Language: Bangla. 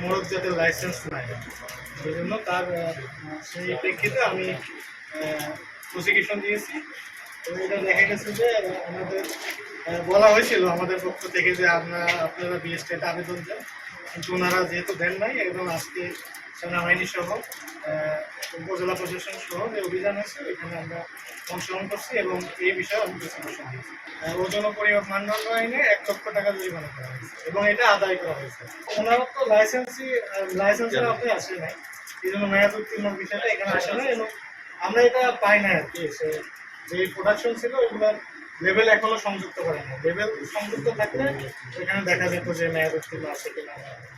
মোড়ক যাদের লাইসেন্স নাই। সেই জন্য তার সেই প্রেক্ষিতে আমি প্রসিকিউশন দিয়েছি। তো এটা দেখা গেছে যে আমাদের বলা হয়েছিল আমাদের পক্ষ থেকে যে আপনারা আপনারা বিএসটিতে আবেদন দেন। কিন্তু ওনারা যেহেতু দেন নাই, একদম আজকে সেনাবাহিনী সহ উপজেলা প্রশাসন সহ যে অভিযান আছে এখানে আমরা অংশগ্রহণ করছি এবং এই বিষয়ে প্রসিকিউশন দিয়েছি ওজন পরিমাপ মানদণ্ড আইনে এক লক্ষ টাকা জরিমানা করা হয়েছে এবং এটা আদায় করা হয়েছে। ওনার তো লাইসেন্সই লাইসেন্সের আপনি আসে নাই এই জন্য মেয়াদ উত্তীর্ণ বিষয়টা এখানে আসে না এবং আমরা এটা পাই না আর কি। যে প্রোডাকশন ছিল ওগুলোর লেভেল এখনও সংযুক্ত করে না লেভেল সংযুক্ত থাকলে এখানে দেখা যেত যে মেয়াদ উত্তীর্ণ আছে কিনা।